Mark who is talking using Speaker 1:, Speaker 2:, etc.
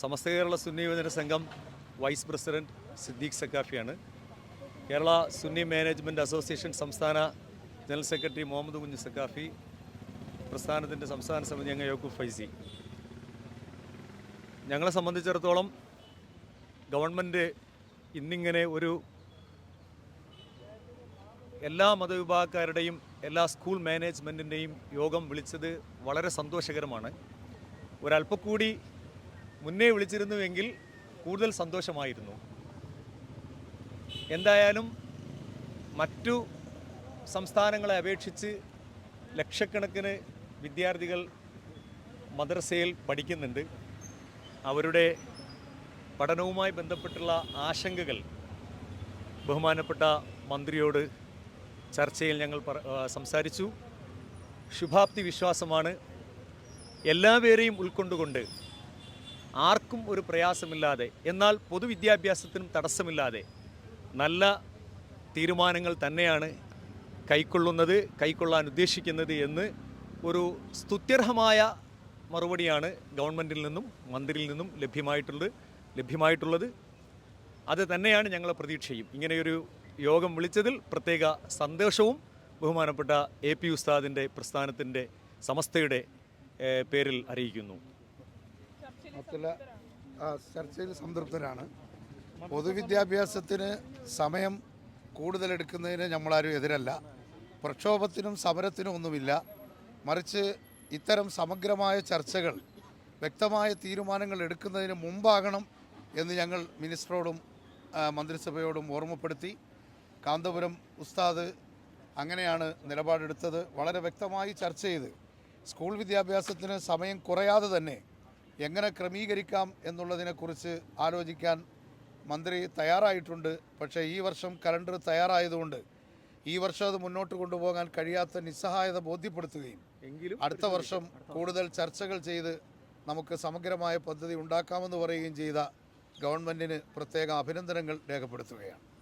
Speaker 1: Samastha Kerala Sunni Yuvajana Sangham vice president Siddique സക്കാഫിയാണ് Kerala Sunni management association സംസ്ഥാന general secretary Muhammad Kunju Saqafi പ്രസ്ഥാനത്തിന്റെ സംസ്ഥാന സമിതി അംഗ യോക്കു ഫൈസി. ഞങ്ങളെ സംബന്ധിച്ചിടത്തോളം ഗവൺമെന്റ് ഇന്നിങ്ങനെ ഒരു എല്ലാ മതവിഭാഗക്കാരുടെയും എല്ലാ സ്കൂൾ മാനേജ്മെന്റിന്റെയും യോഗം വിളിച്ചത് വളരെ സന്തോഷകരമാണ്. ഒരല്പം കൂടി മുന്നേ വിളിച്ചിരുന്നുവെങ്കിൽ കൂടുതൽ സന്തോഷമായിരുന്നു. എന്തായാലും മറ്റു സംസ്ഥാനങ്ങളെ അപേക്ഷിച്ച് ലക്ഷക്കണക്കിന് വിദ്യാർത്ഥികൾ മദ്രസയിൽ പഠിക്കുന്നുണ്ട്. അവരുടെ പഠനവുമായി ബന്ധപ്പെട്ടുള്ള ആശങ്കകൾ ബഹുമാനപ്പെട്ട മന്ത്രിയോട് ചർച്ചയിൽ ഞങ്ങൾ സംസാരിച്ചു. ശുഭാപ്തി വിശ്വാസമാണ്. എല്ലാവരെയും ഉൾക്കൊണ്ടുകൊണ്ട് ആർക്കും ഒരു പ്രയാസമില്ലാതെ എന്നാൽ പൊതുവിദ്യാഭ്യാസത്തിനും തടസ്സമില്ലാതെ നല്ല തീരുമാനങ്ങൾ തന്നെയാണ് കൈക്കൊള്ളുന്നത് കൈക്കൊള്ളാൻ ഉദ്ദേശിക്കുന്നത് എന്ന് ഒരു സ്തുത്യർഹമായ മറുപടിയാണ് ഗവൺമെന്റിൽ നിന്നും മന്ത്രിയിൽ നിന്നും ലഭ്യമായിട്ടുള്ളത് ലഭ്യമായിട്ടുള്ളത്. അത് തന്നെയാണ് ഞങ്ങളെ പ്രതീക്ഷയും. ഇങ്ങനെയൊരു യോഗം വിളിച്ചതിൽ പ്രത്യേക സന്തോഷവും ബഹുമാനപ്പെട്ട എ പി ഉസ്താദിന്റെ പ്രസ്ഥാനത്തിന്റെ സമസ്തയുടെ പേരിൽ അറിയിക്കുന്നു.
Speaker 2: മറ്റുള്ള ചർച്ചയിൽ സംതൃപ്തരാണ്. പൊതുവിദ്യാഭ്യാസത്തിന് സമയം കൂടുതലെടുക്കുന്നതിന് നമ്മളാരും എതിരല്ല. പ്രക്ഷോഭത്തിനും സമരത്തിനും ഒന്നുമില്ല. മറിച്ച് ഇത്തരം സമഗ്രമായ ചർച്ചകൾ വ്യക്തമായ തീരുമാനങ്ങൾ എടുക്കുന്നതിന് മുമ്പാകണം എന്ന് ഞങ്ങൾ മിനിസ്റ്ററോടും മന്ത്രിസഭയോടും ഓർമ്മപ്പെടുത്തി. കാന്തപുരം ഉസ്താദ് അങ്ങനെയാണ് നിലപാടെടുത്തത്. വളരെ വ്യക്തമായി ചർച്ച ചെയ്ത് സ്കൂൾ വിദ്യാഭ്യാസത്തിന് സമയം കുറയാതെ തന്നെ എങ്ങനെ ക്രമീകരിക്കാം എന്നുള്ളതിനെക്കുറിച്ച് ആലോചിക്കാൻ മന്ത്രി തയ്യാറായിട്ടുണ്ട്. പക്ഷേ ഈ വർഷം കലണ്ടർ തയ്യാറായതുകൊണ്ട് ഈ വർഷം അത് മുന്നോട്ട് കൊണ്ടുപോകാൻ കഴിയാത്ത നിസ്സഹായത ബോധ്യപ്പെടുത്തുകയും
Speaker 1: എങ്കിലും
Speaker 2: അടുത്ത വർഷം കൂടുതൽ ചർച്ചകൾ ചെയ്ത് നമുക്ക് സമഗ്രമായ പദ്ധതി ഉണ്ടാക്കാമെന്ന് പറയുകയും ചെയ്ത ഗവൺമെന്റിന് പ്രത്യേക അഭിനന്ദനങ്ങൾ രേഖപ്പെടുത്തുകയാണ്.